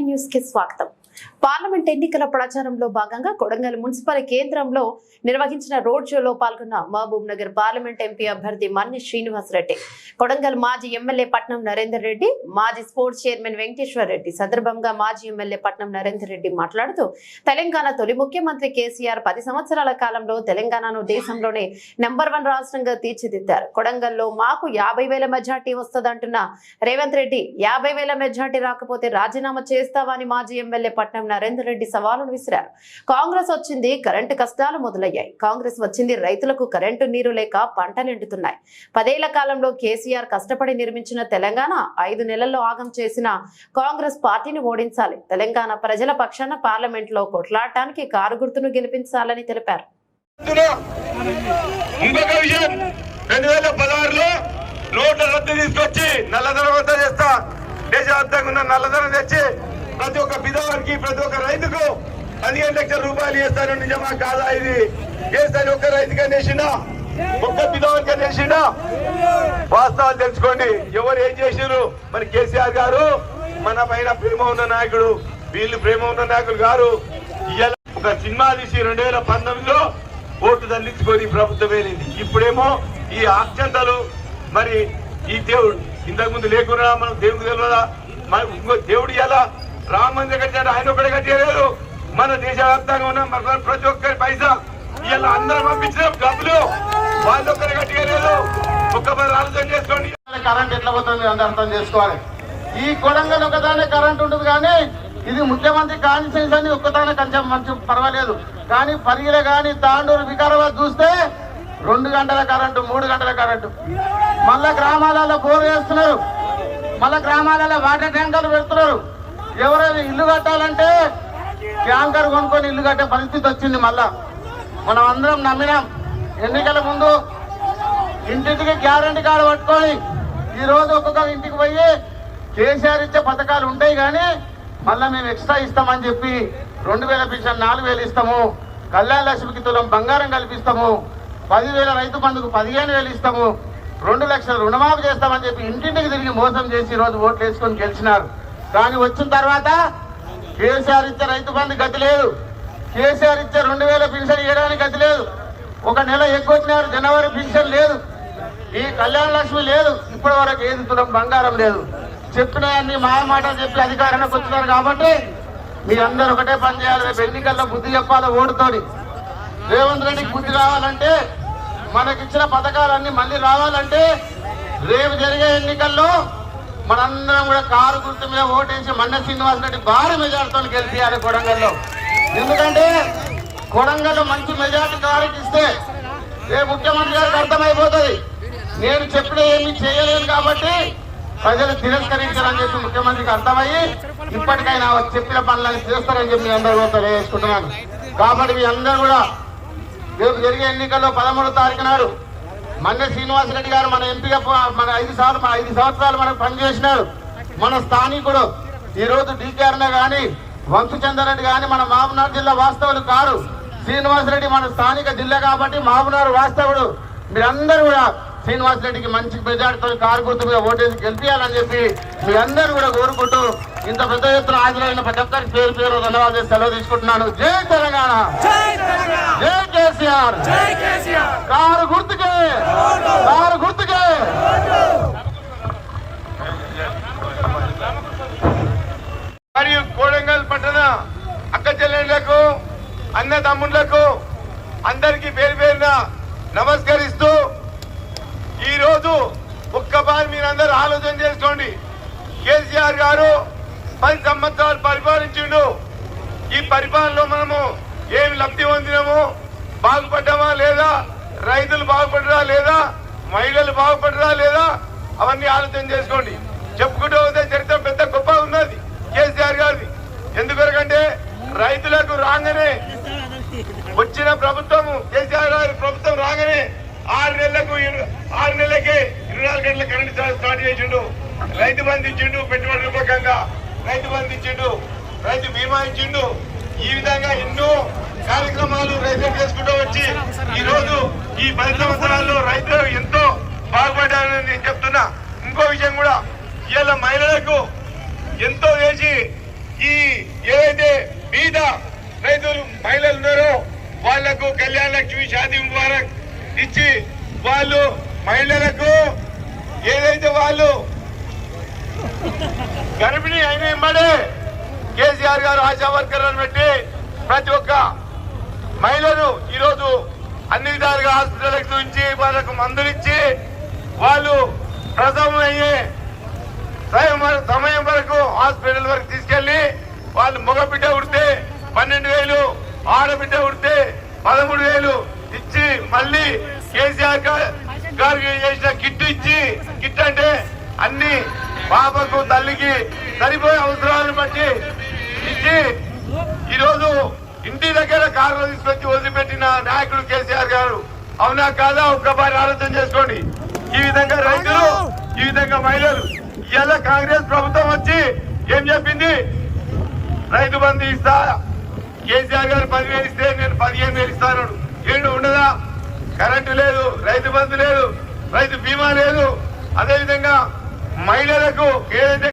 న్యూస్కి స్వాగతం. పార్లమెంట్ ఎన్నికల ప్రచారంలో భాగంగా కొడంగల్ మున్సిపల్ కేంద్రంలో నిర్వహించిన రోడ్ షోలో పాల్గొన్న మహబూబ్ నగర్ పార్లమెంట్ ఎంపీ అభ్యర్థి మన్ని శ్రీనివాస్ రెడ్డి కొడంగల్ మాజీ ఎమ్మెల్యే పట్నం నరేందర్ రెడ్డి మాజీ స్పోర్ట్స్ చైర్మన్ వెంకటేశ్వర్ రెడ్డి సందర్భంగా మాజీ ఎమ్మెల్యే పట్నం నరేందర్ రెడ్డి మాట్లాడుతూ తెలంగాణ తొలి ముఖ్యమంత్రి కేసీఆర్ పది సంవత్సరాల కాలంలో తెలంగాణను దేశంలోనే నెంబర్ వన్ రాష్ట్రంగా తీర్చిదిద్దారు. కొడంగల్లో మాకు యాభై వేల మెజార్టీ వస్తుందంటున్న రేవంత్ రెడ్డి యాభై వేల మెజార్టీ రాకపోతే రాజీనామా చేస్తావని మాజీ ఎమ్మెల్యే పట్నం నరేందర్ రెడ్డి సవాలును విసిరారు. కాంగ్రెస్ వచ్చింది కరెంటు కష్టాలు మొదలయ్యాయి. కాంగ్రెస్ వచ్చింది రైతులకు కరెంటు నీరు లేక పంట నిండుతున్నాయి. పదేళ్ళ కాలంలో కేసీఆర్ కష్టపడి నిర్మించిన తెలంగాణ ఐదు నెలల్లో ఆగం చేసిన కాంగ్రెస్ పార్టీని ఓడించాలి. తెలంగాణ ప్రజల పక్షాన పార్లమెంట్లో కొట్లాడటానికి కారు గుర్తును గెలిపించాలని తెలిపారు. రెండు వేల పదహారులో నోట్ల రద్దు తీసుకొచ్చి నల్లధనం అంతా చేస్తా. దేశవ్యాప్తంగా ఉన్న నల్లధనం తెచ్చి ప్రతి ఒక్క పిదవారికి ప్రతి ఒక్క రైతుకు పదిహేను లక్షల రూపాయలు చేస్తాను నిజమా కాదా ఇది? చేస్తాను ఒక్క రైతుగా నేసిండా ఒక్క పిదవానికి నేసిండా వాస్తవాలు తెలుసుకోండి. ఎవరు ఏం చేసిరు మన కేసీఆర్ గారు మన పైన ప్రేమ ఉన్న నాయకుడు వీళ్ళు ప్రేమ ఉన్న నాయకులు గారు ఒక సినిమా తీసి రెండు వేల పంతొమ్మిదిలో ఓటు దండించుకొని ప్రభుత్వం వెళ్ళింది ఇప్పుడేమో ఈ అక్షంతలు మరి ఈ దేవుడు ఇంతకు ముందు లేకున్నా మనం దేవుడు తెలియదా మన ఇంకో దేవుడు ఎలా రామ మందిరం కట్టాడు ఆయన ఒకటి కట్టేయలేదు. మన దేశవ్యాప్తంగా ఉన్న మన ప్రతి ఒక్కరి పైసా. ఇలా అందరం పంపించిన డబ్బులు. వాళ్ళు ఒక్కరి కట్టేయలేదు. ఒక్క పది ఆలోచన చేసుకోండి. కరెంట్ ఎట్లా పోతుంది అందరూ అర్థం చేసుకోవాలి. ఈ కొడంగల్ ఒకదానే కరెంట్ ఉంటుంది కానీ ఇది ముఖ్యమంత్రి కాన్స్టిట్యూన్స్ అని ఒక్కదానే కొంచెం మంచి పర్వాలేదు. కానీ పరిగిలే కానీ తాండూరు వికారాబాద్ చూస్తే రెండు గంటల కరెంటు మూడు గంటల కరెంటు. మళ్ళా గ్రామాలలో బోర్ వేస్తున్నారు. మళ్ళా గ్రామాలలో వాటర్ ట్యాంకర్లు పెడుతున్నారు. ఎవరైనా ఇల్లు కట్టాలంటే ట్యాంకర్ కొనుక్కొని ఇల్లు కట్టే పరిస్థితి వచ్చింది మళ్ళా. మనం అందరం నమ్మినాం. ఎన్నికల ముందు ఇంటింటికి గ్యారంటీ కార్డు పట్టుకొని ఈ రోజు ఒక్కొక్క ఇంటికి పోయి కేసీఆర్ ఇచ్చే పథకాలు ఉంటాయి కానీ మళ్ళీ మేము ఎక్స్ట్రా ఇస్తామని చెప్పి రెండు వేల పిషన్ నాలుగు వేలు ఇస్తాము. కళ్యాణ లక్ష్మికి తులం బంగారం కల్పిస్తాము. పదివేల రైతు బంధుకు పదిహేను వేలు ఇస్తాము. రెండు లక్షల రుణమాఫీ చేస్తామని చెప్పి ఇంటింటికి తిరిగి మోసం చేసి ఈ రోజు ఓట్లు వేసుకొని గెలిచినారు. కానీ వచ్చిన తర్వాత కేసీఆర్ ఇచ్చే రైతు బంధు గతి లేదు. కేసీఆర్ ఇచ్చే రెండు వేల పెన్షన్ ఇవ్వడానికి గతి లేదు. ఒక నెల ఎక్కువ వచ్చినారు జనవరి పెన్షన్ లేదు. ఈ కళ్యాణ లక్ష్మి లేదు. ఇప్పటి వరకు ఏది తులం బంగారం లేదు. చెప్పిన అన్ని మాయ చెప్పి అధికారానికి వచ్చినారు కాబట్టి మీ అందరూ ఒకటే పని చేయాలి. రేపు ఎన్నికల్లో బుద్ధి చెప్పాలి ఓటుతోని. రేవంత్ రెడ్డికి బుద్ధి రావాలంటే మనకిచ్చిన పథకాలన్నీ మళ్ళీ రావాలంటే రేపు జరిగే ఎన్నికల్లో మనందరం కూడా కారు గుర్తు మీద ఓటేసి మండ శ్రీనివాస్ రెడ్డి భారీ మెజార్టీతో గెలిపియాలి కొడంగల్లో. ఎందుకంటే కొడంగల్లో మంచి మెజార్టీ కారుకి ఇస్తే రేపు ముఖ్యమంత్రి గారికి అర్థమైపోతుంది. నేను చెప్పిన ఏమి చేయలేను కాబట్టి ప్రజలు తిరస్కరించాలని చెప్పి ముఖ్యమంత్రికి అర్థమయ్యి ఇప్పటికైనా చెప్పిన పనులను చేస్తారని చెప్పి మీ అందరూ కూడా తెలియజేసుకుంటున్నాను. కాబట్టి మీ అందరూ కూడా రేపు జరిగే ఎన్నికల్లో పదమూడో తారీఖు నాడు మన్నె శ్రీనివాసరెడ్డి గారు మన ఎంపీగా మన ఐదు సార్లు ఐదు సంవత్సరాలు మనకు పనిచేసినారు మన స్థానికుడు. ఈ రోజు కానీ వంశచంద్రరెడ్డి కానీ మన మామనాడు జిల్లా వాస్తవులు కారు. శ్రీనివాసరెడ్డి మన స్థానిక జిల్లా కాబట్టి మామనాడు వాస్తవుడు. మీరందరూ కూడా శ్రీనివాసరెడ్డికి మంచి మెజార్టీతో కారు గుర్తు మీద ఓటేసి గెలిపించాలని చెప్పి మీ అందరూ కూడా కోరుకుంటూ ఇంత పెద్ద ఎత్తున హాజరైన ప్రతి ఒక్కరికి పేరు పేరు ధన్యవాదాలు సెలవు తీసుకుంటున్నాను. జై తెలంగాణ! కేసీఆర్. కారు గుర్తుకే. కారు గుర్తుకే. మరియు కోడంగల్ పట్టణ అక్క చెల్లెళ్ళకు అన్న తమ్ముళ్ళకు అందరికీ పేరు పేరున నమస్కరిస్తూ ఈ రోజు ఒక్కసారి మీరందరూ ఆలోచన చేసుకోండి. కేసీఆర్ గారు పది సంవత్సరాలు పరిపాలించిండు. ఈ పరిపాలనలో మనము ఏమి లబ్ధి పొందినాము? బాగుపడ్డామా లేదా? రైతులు బాగుపడరా లేదా? మహిళలు బాగుపడరా లేదా? అవన్నీ ఆలోచన చేసుకోండి. చెప్పుకుంటూ పోతే చరిత్ర పెద్ద గొప్ప ఉన్నది కేసీఆర్ గారిది. ఎందుకంటే రైతులకు రాగానే వచ్చిన ప్రభుత్వం కేసీఆర్ గారి ప్రభుత్వం రాగానే ఆరు నెలలకు ఆరు నెలలకే ఇరవై నాలుగు గంటల కరెంట్ స్టార్ట్ చేసిండు. రైతు బంధు ఇచ్చిండు పెట్టుబడి రూపకంగా రైతు బంధు ఇచ్చిండు రైతు బీమా ఇచ్చిండు. ఈ విధంగా ఎన్నో కార్యక్రమాలు రైతులు చేసుకుంటూ వచ్చి ఈ రోజు ఈ పది సంవత్సరాల్లో రైతులు ఎంతో బాగుపడ్డారని నేను చెప్తున్నా. ఇంకో విషయం కూడా ఇవాళ మహిళలకు ఎంతో వేసి ఈ ఏదైతే బీద రైతులు మహిళలు ఉన్నారో వాళ్ళకు కళ్యాణ లక్ష్మి షాది ముబారక్ ఇచ్చి వాళ్ళు మహిళలకు ఏదైతే వాళ్ళు గర్భిణి అయిన ఇమ్మడే కేసీఆర్ గారు ఆశా వర్కర్లను పెట్టి ప్రతి ఒక్క మహిళలు ఈరోజు అన్ని విధాలుగా హాస్పిటల్కి నుంచి వాళ్ళకు మందులు ఇచ్చి వాళ్ళు ప్రసవం అయ్యే సమయం- సమయం వరకు హాస్పిటల్ వరకు తీసుకెళ్ళి వాళ్ళు మగబిడ్డ ఉడితే పన్నెండు వేలు ఆడబిడ్డ ఉడితే పదమూడు వేలు ఇచ్చి మళ్ళీ కేసీఆర్ గా- గారికి చేసిన కిట్ ఇచ్చి కిట్ అంటే అన్ని పాపకు తల్లికి సరిపోయే అవసరాలను బట్టి ఇచ్చి ఈరోజు ఇంటి దగ్గర కారులో తీసుకొచ్చి వదిలిపెట్టిన నాయకుడు కేసీఆర్ గారు. అవునా కాదా? ఒక్కసారి ఆలోచన చేసుకోండి. ఈ విధంగా రైతులు ఈ విధంగా మహిళలు ఇవాళ కాంగ్రెస్ ప్రభుత్వం వచ్చి ఏం చెప్పింది? రైతు బంధు ఇస్తా. కేసీఆర్ గారు పదివేలు ఇస్తే నేను పదిహేను వేలు ఇస్తాను ఏడు ఉండదా? కరెంటు లేదు రైతు బంధు లేదు రైతు బీమా లేదు. అదేవిధంగా మహిళలకు ఏదైతే